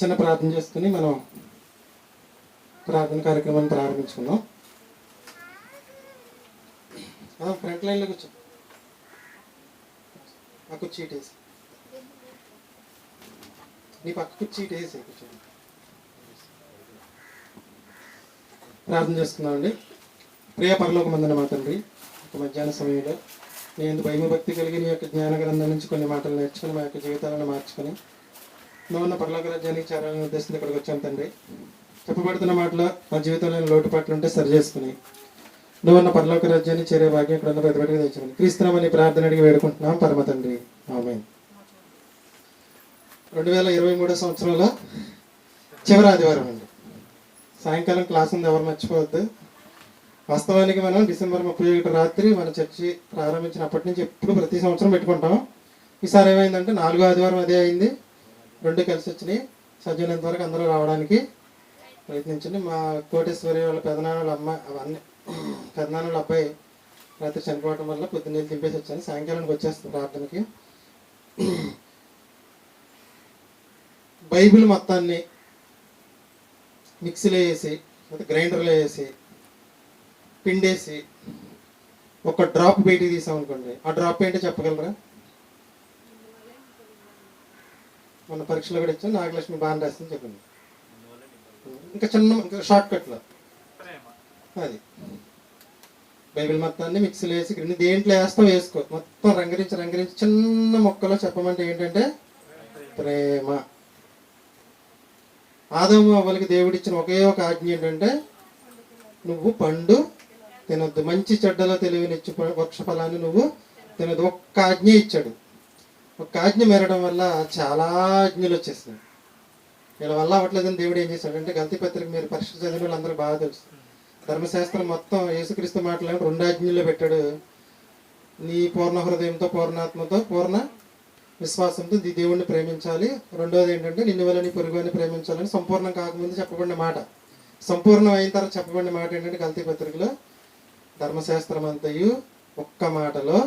చిన్న ప్రార్థన చేసుకుని మనం ప్రార్థన కార్యక్రమాన్ని ప్రారంభించుకుందాం. ఫ్రంట్ లైన్లో కూర్చో. ఆ కుర్చీ ఇటు వేసి. నీ పక్క కుర్చీ ఇటు వేసి ప్రార్థన చేస్తున్నామండి ప్రియ పరలోక మందన మా తండ్రి ఒక మధ్యాహ్న సమయంలో నేను భయము కలిగి నీ యొక్క జ్ఞాన గ్రంథం నుంచి కొన్ని మాటలు నేర్చుకుని మా యొక్క జీవితాలను మార్చుకొని నువ్వున్న పరలోక రాజ్యానికి చేరాలని ఉద్దేశంతో ఇక్కడికి వచ్చాను తండ్రి. చెప్పబడుతున్న మాటలో మా జీవితంలో లోటుపాట్లు ఉంటే సరి చేసుకుని నువ్వున్న పర్లోక రాజ్యాన్ని చేరే భాగ్యం ఇక్కడ ఉన్న ప్రతి తెచ్చుకుని క్రీస్తునామని ప్రార్థన అడిగి వేడుకుంటున్నాం. పరమ తండ్రి. ఆమె రెండు వేల ఇరవై మూడో సంవత్సరంలో చివరి ఆదివారం అండి. సాయంకాలం క్లాస్ ఉంది. ఎవరు మర్చిపోవద్దు. వాస్తవానికి మనం డిసెంబర్ ముప్పై ఒకటి రాత్రి మన చర్చి ప్రారంభించినప్పటి నుంచి ఎప్పుడు ప్రతి సంవత్సరం పెట్టుకుంటాం. ఈసారి ఏమైందంటే నాలుగో ఆదివారం అదే అయింది. రెండు కలిసి వచ్చినాయి. సజ్జనంత వరకు అందరూ రావడానికి ప్రయత్నించండి. మా కోటేశ్వరి వాళ్ళ పెదనాన్న అమ్మాయి అవన్నీ పెదనాన్నల అబ్బాయి రాత్రి చనిపోవడం వల్ల పొద్దున్న దింపేసి వచ్చాను సాయంకాలానికి వచ్చేస్తాను ప్రార్థనకి. బైబిల్ మొత్తాన్ని మిక్సీలో వేసి లేకపోతే గ్రైండర్లో వేసి పిండేసి ఒక డ్రాప్ బయటికి తీసామనుకోండి. ఆ డ్రాప్ ఏంటో చెప్పగలరా? మన పరీక్షలో కూడా ఇచ్చాను నాగలక్ష్మి బాగా రాసింది చెప్పింది. ఇంకా చిన్న ఇంకా షార్ట్ కట్లో అది. బైబిల్ మొత్తాన్ని మిక్సీలో వేసి గ్రైండ్ దేంట్లో వేస్తావు వేసుకో. మొత్తం రంగరించి రంగరించి చిన్న మొక్కలో చెప్పమంటే ఏంటంటే ప్రేమ. ఆదము అవ్వలకి దేవుడిచ్చిన ఒకే ఒక ఆజ్ఞ ఏంటంటే నువ్వు పండు తినొద్దు. మంచి చెడ్డలో తెలివినిచ్చి వృక్ష ఫలాన్ని నువ్వు తినొద్దు. ఒక్క ఆజ్ఞ ఇచ్చాడు. ఒక ఆజ్ఞ మేరడం వల్ల చాలా ఆజ్ఞలు వచ్చేసినాయి. వీళ్ళ వల్ల అవ్వట్లేదని దేవుడు ఏం చేశాడు అంటే గల్తీ పత్రిక మీరు పరీక్ష చదివిన వాళ్ళందరూ బాగా తెలుసు. ధర్మశాస్త్రం మొత్తం యేసుక్రీస్తు మాటలు రెండు ఆజ్ఞల్లో పెట్టాడు. నీ పూర్ణ హృదయంతో పూర్ణాత్మతో పూర్ణ విశ్వాసంతో ది దేవుణ్ణి ప్రేమించాలి. రెండోది ఏంటంటే నిన్ను వల్ల నీ పొరుగుని ప్రేమించాలని సంపూర్ణం కాకముందు చెప్పబడిన మాట. సంపూర్ణం అయిన తర్వాత చెప్పబడిన మాట ఏంటంటే గల్తీ పత్రికలో ధర్మశాస్త్రం అంతయు ఒక్క మాటలో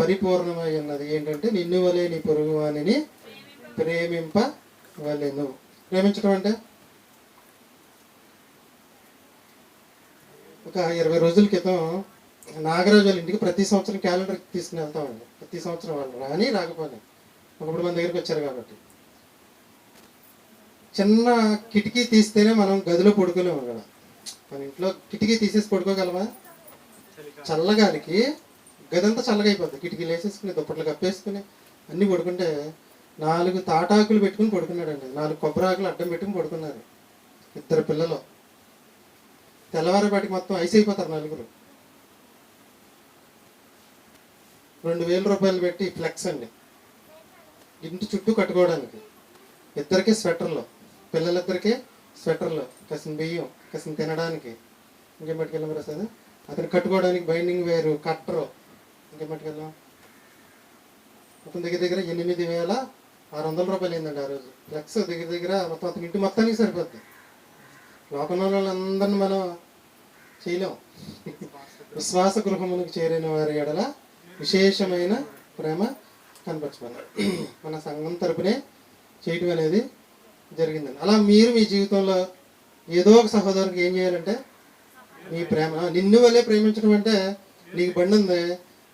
పరిపూర్ణమై ఉన్నది. ఏంటంటే నిన్ను వలే నీ పొరుగు వాణిని ప్రేమింపవలెను. ప్రేమించడం అంటే? ఒక ఇరవై రోజుల క్రితం నాగరాజు వాళ్ళ ఇంటికి ప్రతి సంవత్సరం క్యాలెండర్ తీసుకుని వెళ్తామండి. ప్రతి సంవత్సరం వాళ్ళు రాని రాకపోని. ఒకప్పుడు మన దగ్గరికి వచ్చారు కాబట్టి. చిన్న కిటికీ తీస్తేనే మనం గదిలో పడుకోలేము కదా మన ఇంట్లో కిటికీ తీసేసి పడుకోగలమా? చల్లగాలికి గదంతా చల్లగా అయిపోద్ది. కిటికీలు వేసేసుకుని దుప్పట్లు కప్పేసుకుని అన్ని పడుకుంటే నాలుగు తాటాకులు పెట్టుకుని పడుకున్నాడండి. నాలుగు కొబ్బరాకులు అడ్డం పెట్టుకుని పడుకున్నారు. ఇద్దరు పిల్లలు. తెల్లవారేపాటికి మొత్తం ఐస్ అయిపోతారు నలుగురు. రెండు వేల రూపాయలు పెట్టి ఫ్లెక్స్ అండి. ఇంటి చుట్టూ కట్టుకోవడానికి. ఇద్దరికి స్వెటర్లు. పిల్లలిద్దరికి స్వెటర్లు. కసిన బియ్యం కసిన తినడానికి. ఇంకేం పట్టుకెళ్ళాం ప్రసాద్? అతను కట్టుకోవడానికి బైండింగ్ వేరు కట్టరు. ఇంకేం పట్టుకెళ్ళాం మొత్తం దగ్గర దగ్గర ఎనిమిది వేల ఆరు వందల రూపాయలు అయిందండి ఆ రోజు. ఫ్లెక్స్ దగ్గర దగ్గర మొత్తం అతని ఇంటి మొత్తానికి సరిపోద్ది. లోకంలో వాళ్ళందరినీ మనం చేయలేం. విశ్వాస గృహమునికి చేరిన వారి ఎడల విశేషమైన ప్రేమ కనపరచమని మన సంఘం తరపునే చేయటం అనేది జరిగిందండి. అలా మీరు మీ జీవితంలో ఏదో ఒక సహోదరునికి ఏం చేయాలంటే మీ ప్రేమ నిన్ను వల్లే ప్రేమించడం అంటే నీకు బండి ఉంది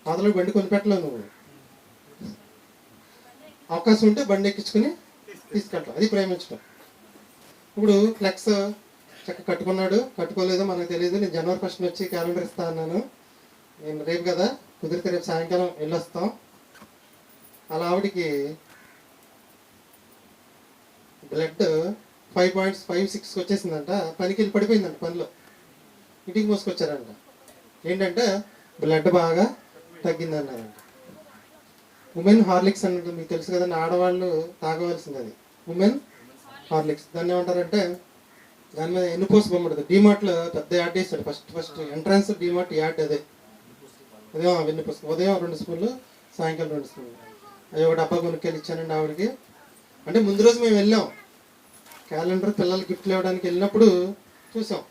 అతను బండి కొనిపెట్టలేవు నువ్వు. అవకాశం ఉంటే బండి ఎక్కించుకుని తీసుకెళ్ళాం అది ప్రేమించడం. ఇప్పుడు ఫ్లెక్స్ చక్క కట్టుకున్నాడు. కట్టుకోలేదో మనకు తెలియదు. నేను జనవరి ఫస్ట్ వచ్చి క్యాలెండర్ ఇస్తా అన్నాను. నేను రేపు కదా కుదిరితే రేపు సాయంకాలం వెళ్ళొస్తాం. అలా ఆవిడికి బ్లడ్ ఫైవ్ పాయింట్స్ ఫైవ్ సిక్స్కి వచ్చేసిందంట. పనికి వెళ్ళి పడిపోయిందంట పనిలో. ఇంటికి మోసుకొచ్చారంట. ఏంటంటే బ్లడ్ బాగా తగ్గిందన్నారంట. ఉమెన్ హార్లిక్స్ అన్నట్టు మీకు తెలుసు కదండి ఆడవాళ్ళు తాగవలసింది అది ఉమెన్ హార్లిక్స్ దాన్ని ఏమంటారంటే దాని మీద ఎన్నుపోసి బొమ్మ ఉంటుంది డిమార్ట్లో పెద్ద యాడ్ వేస్తాడు first first entrance DMart ad అదే. ఉదయం వెన్నుపూస ఉదయం రెండు స్పూన్లు సాయంకాలం రెండు స్పూన్లు. అది ఒక డబ్బా కొనుక్కెళ్ళి ఇచ్చానండి ఆవిడకి. అంటే ముందు రోజు మేము వెళ్ళాం. క్యాలెండర్ పిల్లలు గిఫ్ట్లు ఇవ్వడానికి వెళ్ళినప్పుడు చూసాం.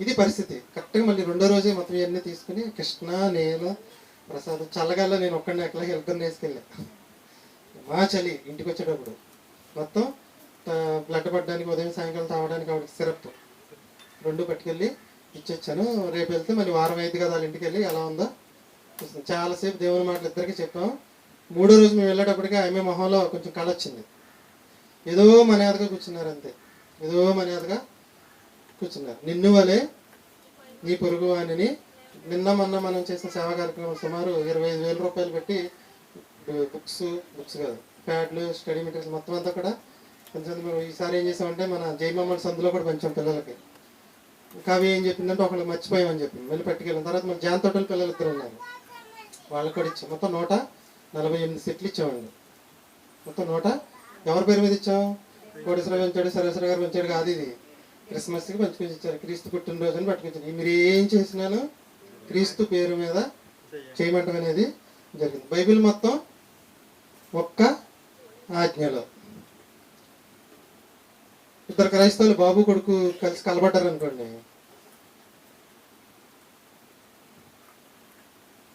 ఇది పరిస్థితి. కరెక్ట్గా మళ్ళీ రెండో రోజే మొత్తం ఇవన్నీ తీసుకుని కృష్ణ నేల ప్రసాద్ చల్లగాల్లో నేను ఒక్కడిని ఎక్కడ హెల్త్ వేసుకెళ్ళా మా చలి ఇంటికి వచ్చేటప్పుడు. మొత్తం బ్లడ్ పడడానికి ఉదయం సాయంకాలం తాగడానికి ఆవిడకి సిరప్. రెండు పట్టుకెళ్ళి ఇచ్చొచ్చాను. రేపు వెళ్తే మళ్ళీ వారం అయింది కదా వాళ్ళ ఇంటికి వెళ్ళి ఎలా ఉందో చూస్తాను. చాలాసేపు దేవుని మాటలు ఇద్దరికి చెప్పాం. మూడో రోజు మేము వెళ్ళేటప్పటికి ఆమె మొహంలో కొంచెం కళ వచ్చింది. ఏదో మర్యాదగా కూర్చున్నారు అంతే. ఏదో మర్యాదగా కూర్చున్నారు. నిన్ను వలే నీ పొరుగు వాణిని నిన్న మొన్న మనం చేసిన సేవా కార్యక్రమం సుమారు ఇరవై ఐదు వేల రూపాయలు పెట్టి బుక్స్ బుక్స్ కాదు ప్యాడ్లు స్టడీ మెటీరియల్స్ మొత్తం అంతా కూడా కొంచెం ఈసారి ఏం చేసామంటే మన జైమమ్మల సందులో కూడా పెంచాం పిల్లలకి. ఇంకా అవి ఏం చెప్పిందంటే ఒకళ్ళు మర్చిపోయామని చెప్పింది. మళ్ళీ పట్టుకెళ్ళిన తర్వాత మన జాన్ తోటల పిల్లలు ఇద్దరు ఉన్నారు. వాళ్ళకి కూడా ఇచ్చాం. మొత్తం నూట నలభై ఎనిమిది సెట్లు ఇచ్చామండి. మొత్తం నూట ఎవరి పేరు మీద ఇచ్చాం? కోటేశ్వర పెంచాడు సరేశ్వర గారు పెంచాడు కాదు ఇది. క్రిస్మస్కి పంచుకొని ఇచ్చారు క్రీస్తు పుట్టినరోజు అని పట్టుకొచ్చారు మీరు ఏం చేసినాను? క్రీస్తు పేరు మీద చేయమంటం అనేది జరిగింది. బైబిల్ మొత్తం ఒక్క ఆజ్ఞలో. ఇద్దరు క్రైస్తవులు బాబు కొడుకు కలిసి కలబడ్డారు అనుకోండి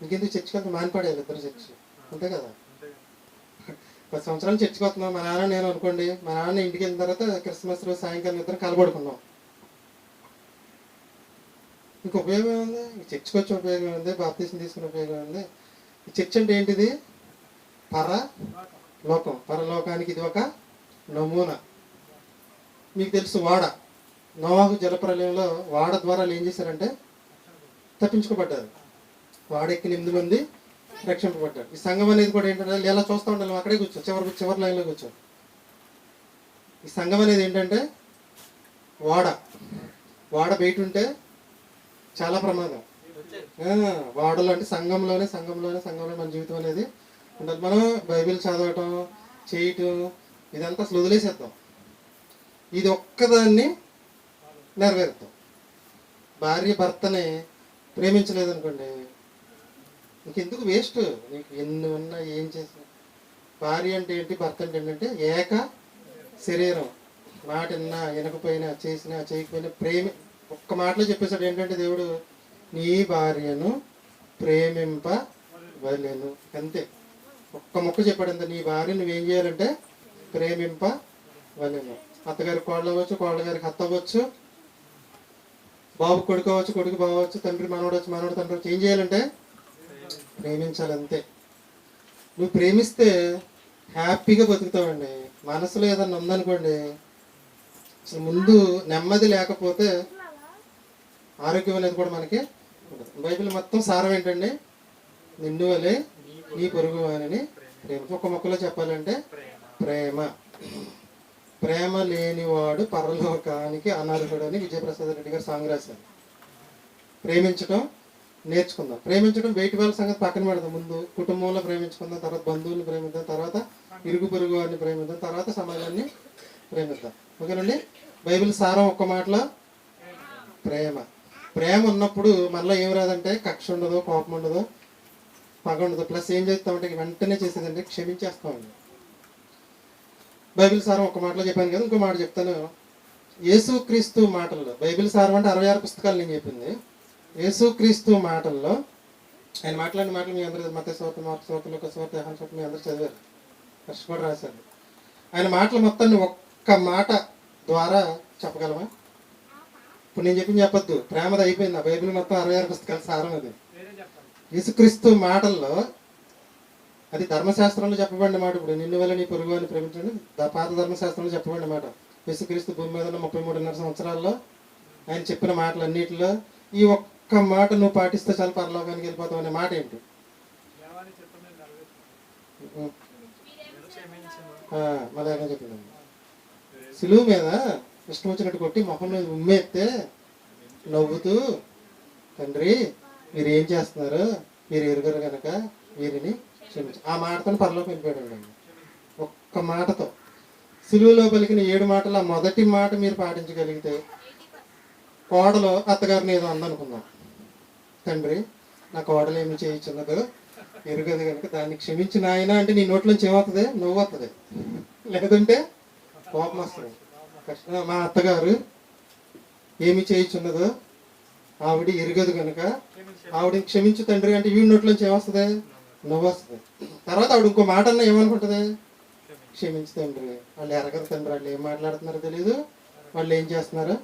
ఇంకెందుకు చర్చికి వెళ్తే మానిపడేయాలి ఇద్దరు చర్చి. అంతే కదా? పది సంవత్సరాలు చర్చికి వస్తున్నాం. మా నాన్న నేను అనుకోండి మా నాన్న ఇంటికి వెళ్ళిన తర్వాత క్రిస్మస్ రోజు సాయంకాలం ఇద్దరు కలబడుకున్నాం. ఇంక ఉపయోగం ఉంది చర్చికి వచ్చే ఉపయోగం ఉంది బాప్తీసం తీసుకునే ఉపయోగం ఉంది. ఈ చర్చ్ అంటే ఏంటిది? పర లోకం. పరలోకానికి ఇది ఒక నమూనా. మీకు తెలుసు వాడ. నోవాహు జలప్రలయంలో వాడ ద్వారా వాళ్ళు ఏం చేశారంటే తప్పించుకోబడ్డారు. వాడెక్కిన ఎనిమిది మంది రక్షింపబడ్డారు. ఈ సంఘం అనేది కూడా ఏంటంటే ఇలా చూస్తూ ఉండాలి అక్కడే కూర్చో చివరి చివరి లైన్లో కూర్చో. ఈ సంఘం అనేది ఏంటంటే వాడ. వాడ బయట ఉంటే చాలా ప్రమాదం. వాడలు వాడలో అంటే సంఘంలోనే సంఘంలోనే సంఘంలో మన జీవితం అనేది ఉండాలి. మనం బైబిల్ చదవటం చేయటం ఇదంతా అసలు వదిలేసేద్దాం. ఇది ఒక్కదాన్ని నెరవేరుతాం భార్య భర్తని ప్రేమించలేదనుకోండి ఇంకెందుకు వేస్ట్ నీకు ఎన్ని ఉన్నా ఏం చేసినా. భార్య అంటే ఏంటి భర్త అంటే ఏంటంటే ఏక శరీరం. మాట విన్నా వినకపోయినా చేసినా చేయకపోయినా ప్రేమి. ఒక్క మాటలో చెప్పేశాడు ఏంటంటే దేవుడు నీ భార్యను ప్రేమింప వలెను. అంతే. ఒక్క మొక్క చెప్పాడు అంత. నీ భార్య నువ్వేం చేయాలంటే ప్రేమింప వలెను. అత్తగారి కోడలు అవ్వచ్చు కోళ్ళ గారికి అత్త అవ్వచ్చు బాబు కొడుకు అవ్వచ్చు కొడుకు బావ అవ్వచ్చు తండ్రి మనవడు వచ్చి మనవడు తండ్రి వచ్చి ఏం చేయాలంటే ప్రేమించాలి అంతే నువ్వు ప్రేమిస్తే హ్యాపీగా బతుకుతావండి. మనసులో ఏదన్నా ఉందనుకోండి అసలు ముందు నెమ్మది లేకపోతే ఆరోగ్యం అనేది కూడా మనకి ఉంటుంది. బైబిల్ మొత్తం సారం ఏంటండి? నిన్ను వలే నీ పొరుగు వారిని ప్రేమ ఒక మొక్కలో చెప్పాలంటే ప్రేమ. ప్రేమ లేనివాడు పరలోకానికి అనర్హుడు అని విజయప్రసాద్ రెడ్డి గారు సాంగ్ రాశారు. ప్రేమించడం నేర్చుకుందాం. ప్రేమించడం బయటి వాళ్ళ సంగతి పక్కన పెడదాం. ముందు కుటుంబంలో ప్రేమించుకుందాం తర్వాత బంధువులను ప్రేమిద్దాం తర్వాత ఇరుగు పొరుగు వారిని ప్రేమిద్దాం తర్వాత సమాజాన్ని ప్రేమిద్దాం. ఓకేనండి? బైబిల్ సారం ఒక్క మాటలో ప్రేమ. ప్రేమ ఉన్నప్పుడు మనలో ఏం రాదంటే కక్ష ఉండదు కోపం ఉండదు పగ ఉండదు ప్లస్ ఏం చేస్తామంటే వెంటనే చేసేదంటే క్షమించేస్తామండి బైబిల్ సారం ఒక మాటలో చెప్పాను కదా ఇంకో మాట చెప్తాను. యేసుక్రీస్తు మాటల్లో బైబిల్ సారం అంటే అరవై ఆరు పుస్తకాలు నేను చెప్పింది. యేసుక్రీస్తు మాటల్లో ఆయన మాట్లాడిన మాటలు మీ అందరూ మత స్వార్థ మార్క్ స్వార్థ లోక స్వార్థ యెహోవా స్వార్థ మీ అందరూ చదివారు. ఫస్ట్ కూడా రాశారు. ఆయన మాటలు మొత్తాన్ని ఒక్క మాట ద్వారా చెప్పగలమా? ఇప్పుడు నేను చెప్పింది చెప్పొద్దు. ప్రేమది అయిపోయింది. ఆ బైబిల్ మొత్తం అరవై ఆరు పుస్తకాల సారం అది యేసుక్రీస్తు మాటల్లో అది ధర్మశాస్త్రంలో చెప్పబడిన మాట ఇప్పుడు. నిన్ను వల్ల నీ పొరుగు అని ప్రేమించండి. పాత ధర్మశాస్త్రంలో చెప్పబడిన మాట. యేసుక్రీస్తు భూమి మీద ఉన్న ముప్పై మూడున్నర సంవత్సరాల్లో ఆయన చెప్పిన మాటలన్నిటిలో ఈ ఒక్క మాట నువ్వు పాటిస్తే చాలా పరలోకానికి వెళ్ళిపోతావు అనే మాట ఏంటి? మళ్ళీ చెప్పిందండి సిలువు మీద ఇష్టం వచ్చినట్టు కొట్టి మొహం మీద ఉమ్మేస్తే నవ్వుతూ తండ్రి మీరు ఏం చేస్తున్నారు? మీరు ఎరుగరు కనుక వీరిని క్షమించు. ఆ మాటతో పరలోకి వెళ్ళిపోయాడు ఒక్క మాటతో. సిలువలో పలికిన ఏడు మాటలు ఆ మొదటి మాట మీరు పాటించగలిగితే కోడలో అత్తగారిని ఏదో అందనుకుందాం. తండ్రి నా కోడలు ఏమి చేయించున్నదో ఎరుగదు కనుక దాన్ని క్షమించిన ఆయన అంటే నీ నోట్లోంచి ఏమవుతుంది? నువ్వు వస్తుంది. లేదంటే కోపం వస్తుంది. మా అత్తగారు ఏమి చేయించున్నదో ఆవిడ ఎరగదు కనుక ఆవిడని క్షమించు తండ్రి అంటే వీడి నోట్లోంచి ఏమొస్తుంది నవ్వు వస్తుంది తర్వాత ఆవిడ ఇంకో మాట అన్న ఏమనుకుంటుంది? క్షమించు తండ్రి. వాళ్ళు ఎరగరు తండ్రి. వాళ్ళు ఏం మాట్లాడుతున్నారో తెలియదు వాళ్ళు ఏం చేస్తున్నారో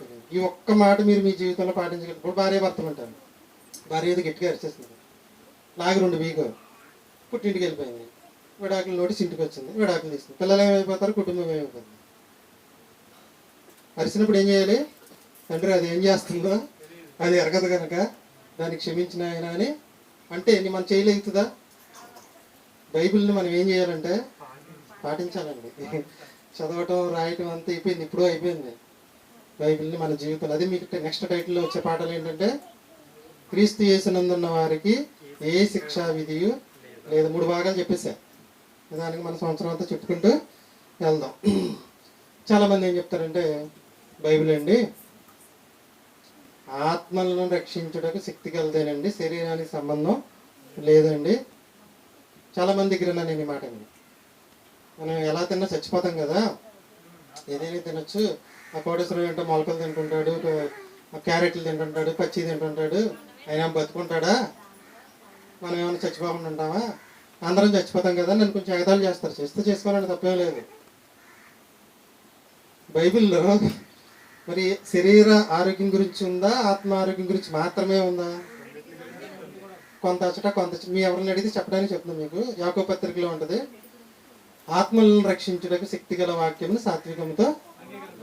తెలియదు ఈ ఒక్క మాట మీరు మీ జీవితంలో పాటించగలరు. ఇప్పుడు భార్య భర్తలు ఉంటారు. భార్య ఏదో గట్టిగా అరిచేస్తుంది. లాగి రెండు వీకు పుట్టింటికి వెళ్ళిపోయింది. విడాకులు నోటీస్ ఇంటికి వచ్చింది. విడాకులు తీసుకుంది. పిల్లలు ఏమైపోతారు? కుటుంబం ఏమైపోతుంది? అరిసినప్పుడు ఏం చేయాలి? తండ్రి అది ఏం చేస్తుందో అది ఎరగదు కనుక దాన్ని క్షమించిన ఆయన అని. అంటే మనం చేయలేదుదా బైబిల్ని మనం ఏం చేయాలంటే పాటించాలండి. చదవటం రాయటం అంతా అయిపోయింది. ఇప్పుడు అయిపోయింది. బైబిల్ని మన జీవితంలో. అది మీకు నెక్స్ట్ టైటిల్లో వచ్చే పాటలు ఏంటంటే క్రీస్తు చేసినందున్న వారికి ఏ శిక్షా విధియు లేదు. మూడు భాగాలు చెప్పేసా దానికి మన సంవత్సరం అంతా చెప్పుకుంటూ వెళ్దాం. చాలామంది ఏం చెప్తారంటే బైబిల్ అండి. ఆత్మలను రక్షించుటకు శక్తి కలదేనండి. శరీరానికి సంబంధం లేదండి. చాలా మంది దగ్గర నేను ఈ మాట అండి. మనం ఎలా తిన్నా చచ్చిపోతాం కదా. ఏదైనా తినొచ్చు. ఆ కోటేశ్వరం ఏంటో మొలకలు తింటుంటాడు క్యారెట్లు తింటుంటాడు పచ్చి తింటుంటాడు అయినా బతుకుంటాడా? మనం ఏమైనా చచ్చిపోకుండా ఉంటామా? అందరం చచ్చిపోతాం కదా నన్ను కొంచెం ఎగతాళి చేస్తారు. చేస్తే చేసుకోవాలని తప్పేం లేదు. బైబిల్లో మరి శరీర ఆరోగ్యం గురించి ఉందా ఆత్మ ఆరోగ్యం గురించి మాత్రమే ఉందా? కొంత అచ్చట కొంత మీ ఎవరిని అడిగితే చెప్పడానికి చెప్తున్నాం మీకు. యాకో పత్రికలో ఉంటుంది ఆత్మలను రక్షించుటకు శక్తి గల వాక్యమును సాత్వికంతో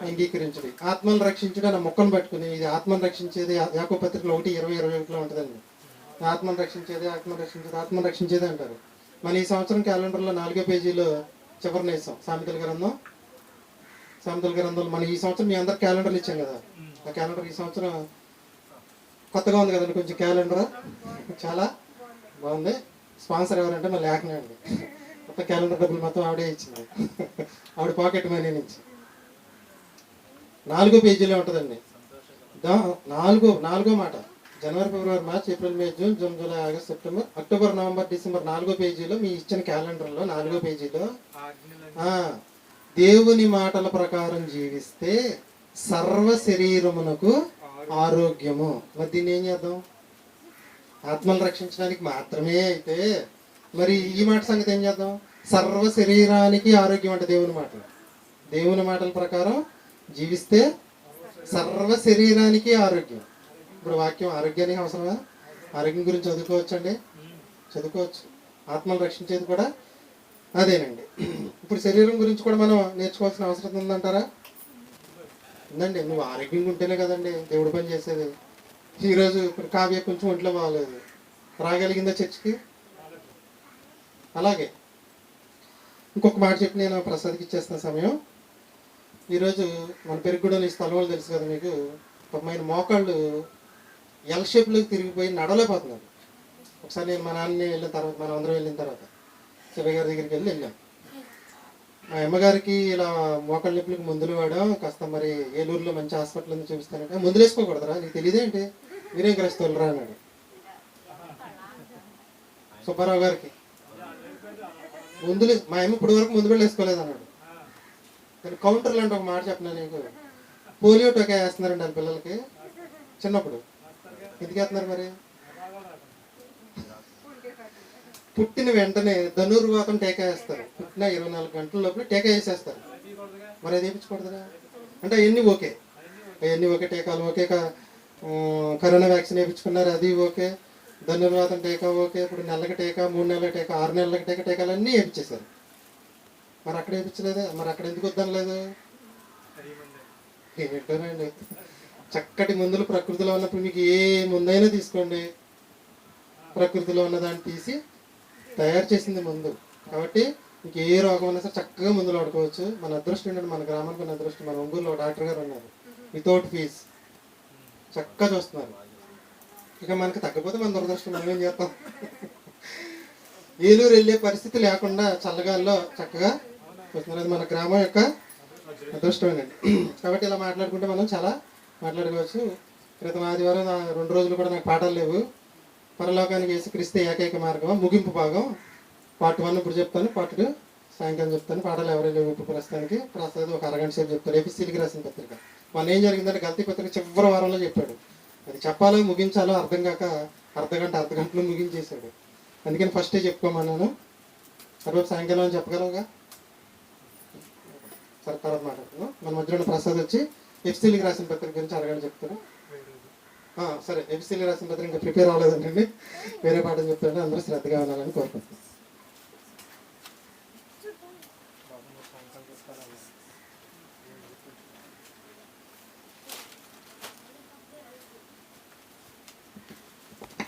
అంగీకరించడం. ఆత్మను రక్షించడం నా మొక్కను పట్టుకుని ఇది ఆత్మను రక్షించేది యాకో పత్రికలో ఒకటి ఇరవై ఇరవై ఒకటిలో ఉంటుందండి. ఆత్మను రక్షించేది ఆత్మను రక్షించేది ఆత్మను రక్షించేది అంటారు. మన ఈ సంవత్సరం క్యాలెండర్లో నాలుగో పేజీలో చివరిన వేసాం సామెతల గ్రంథం. సామెతల గ్రంథంలో మన ఈ సంవత్సరం మీ అందరు క్యాలెండర్లు ఇచ్చాం కదా. ఆ క్యాలెండర్ ఈ సంవత్సరం కొత్తగా ఉంది కదండి కొంచెం క్యాలెండర్. చాలా బాగుంది. స్పాన్సర్ ఎవరంటే మళ్ళీ లేకనే అండి. కొత్త క్యాలెండర్ డబ్బులు మొత్తం ఆవిడే ఇచ్చింది. ఆవిడ పాకెట్ మనీ నుంచి. నాలుగో పేజీలో ఉంటుందండి. నాలుగో నాలుగో మాట. జనవరి ఫిబ్రవరి March April May June June July August September October November December నాలుగో పేజీలో మీ ఇచ్చిన క్యాలెండర్లో నాలుగో పేజీలో దేవుని మాటల ప్రకారం జీవిస్తే సర్వ శరీరమునకు ఆరోగ్యము. మరి దీన్ని ఏం చేద్దాం? ఆత్మను రక్షించడానికి మాత్రమే అయితే మరి ఈ మాట సంగతి ఏం చేద్దాం? సర్వ శరీరానికి ఆరోగ్యం అంటే దేవుని మాటలు. దేవుని మాటల ప్రకారం జీవిస్తే సర్వ శరీరానికి ఆరోగ్యం. ఇప్పుడు వాక్యం ఆరోగ్యానికి అవసరమా? ఆరోగ్యం గురించి చదువుకోవచ్చు అండి చదువుకోవచ్చు. ఆత్మను రక్షించేది కూడా అదేనండి. ఇప్పుడు శరీరం గురించి కూడా మనం నేర్చుకోవాల్సిన అవసరం ఉందంటారా? ఉందండి. నువ్వు ఆరోగ్యంగా ఉంటేనే కదండి దేవుడు పని చేసేది. ఈరోజు ఇప్పుడు కావ్య కొంచెం ఒంట్లో బాగాలేదు. రాగలిగిందా చర్చికి? అలాగే. ఇంకొక మాట చెప్పి నేను ప్రసాద్కి ఇచ్చేస్తున్న సమయం. ఈరోజు మన పెరుగుడని ఈ స్థలం తెలుసు కదా మీకు. పాపమైన మోకాళ్ళు ఎల్ షేప్లోకి తిరిగిపోయి నడవలేకపోతున్నారు. ఒకసారి నేను మా నాన్న వెళ్ళిన తర్వాత మనం అందరం వెళ్ళిన తర్వాత. శివయ్య గారి దగ్గరికి వెళ్ళి వెళ్ళాం. మా అమ్మగారికి ఇలా మోకాళ్ళ నొప్పులకు మందులు వాడాం కాస్త మరి ఏలూరులో మంచి హాస్పిటల్ ఉంది చూపిస్తానంటే మందులు వేసుకోకూడదురా నీకు తెలియదేంటి మీరేం వెళ్ళరా అన్నాడు. సుబ్బారావు గారికి. మందులు మా అమ్మ ఇప్పటి వరకు ముందు కూడా వేసుకోలేదు అన్నాడు కానీ కౌంటర్ లాంటి ఒక మాట చెప్పినా నీకు? పోలియో టోకా వేస్తున్నారండి వాళ్ళ పిల్లలకి. చిన్నప్పుడు. ఎందుకు వేస్తున్నారు మరి? పుట్టిన వెంటనే ధనుర్వాతం టీకా వేస్తారు. పుట్టిన ఇరవై నాలుగు గంటల లోపల టీకా వేసేస్తారు. మరి అది వేయించకూడదురా అంటే అవన్నీ ఓకే. అవన్నీ ఓకే టీకాలు ఓకే కరోనా వ్యాక్సిన్ వేయించుకున్నారు అది ఓకే. ధనుర్వాతం టీకా ఓకే ఇప్పుడు నెలకి టీకా మూడు నెలల టీకా ఆరు నెలలకి టీకా టీకాలు అన్నీ వేయించేశారు మరి అక్కడ వేయించలేదా మరి అక్కడ ఎందుకు వద్దనలేదు? ఏంటోనండి? చక్కటి మందులు ప్రకృతిలో ఉన్నప్పుడు మీకు ఏ ముందైనా తీసుకోండి. ప్రకృతిలో ఉన్న దాన్ని తీసి తయారు చేసింది మందు. కాబట్టి ఇంకే ఏ రోగం అయినా సరే చక్కగా మందులు వాడుకోవచ్చు. మన అదృష్టం ఏంటంటే మన గ్రామానికి ఉన్న అదృష్టం మన ఒంగూరులో డాక్టర్ గారు ఉన్నారు. Without fees. చక్కగా చూస్తున్నారు. ఇక మనకి తగ్గపోతే మన దురదృష్టం మనం ఏం చేస్తాం? ఏలూరు వెళ్ళే పరిస్థితి లేకుండా చల్లగాల్లో చక్కగా చూస్తున్నారు. అది మన గ్రామం యొక్క అదృష్టమేనండి కాబట్టి ఇలా మాట్లాడుకుంటే మనం చాలా మాట్లాడుకోవచ్చు. క్రితం ఆదివారం రెండు రోజులు కూడా నాకు పాఠాలు లేవు. పరలోకానికి వేసి క్రిస్తే ఏకైక మార్గం ముగింపు భాగం. పార్ట్ వన్ ఇప్పుడు చెప్తాను. పార్ట్ టూ సాయంకాలం చెప్తాను. పాఠాలు ఎవరైనా లేవు ఇప్పుడు ప్రస్తుతానికి ప్రస్తుతం ఒక అరగంట సేపు చెప్తారు ఏపీసీలకి రాసిన పత్రిక. మన ఏం జరిగిందంటే గల్తీ పత్రిక చివరి వారంలో చెప్పాడు. అది చెప్పాలో ముగించాలో అర్థం కాక అర్ధ గంట అర్ధ గంటలో ముగించేశాడు. అందుకని ఫస్టే చెప్పుకోమన్నాను. రేపు సాయంకాలం అని చెప్పగలవుగా? సరే తర్వాత మాట్లాడుతున్నాం మన మధ్యలో ప్రసాద్ వచ్చి ఎఫ్సీలకి రాసిన పత్రిక గురించి అడగని చెప్తారు సరే ఎఫ్సీలీ రాసిన పత్రిక ఇంకా ప్రిపేర్ అవ్వలేదండి వేరే పాఠం చెప్తాడు అందరూ శ్రద్ధగా వినాలని కోరుకుంటున్నాను.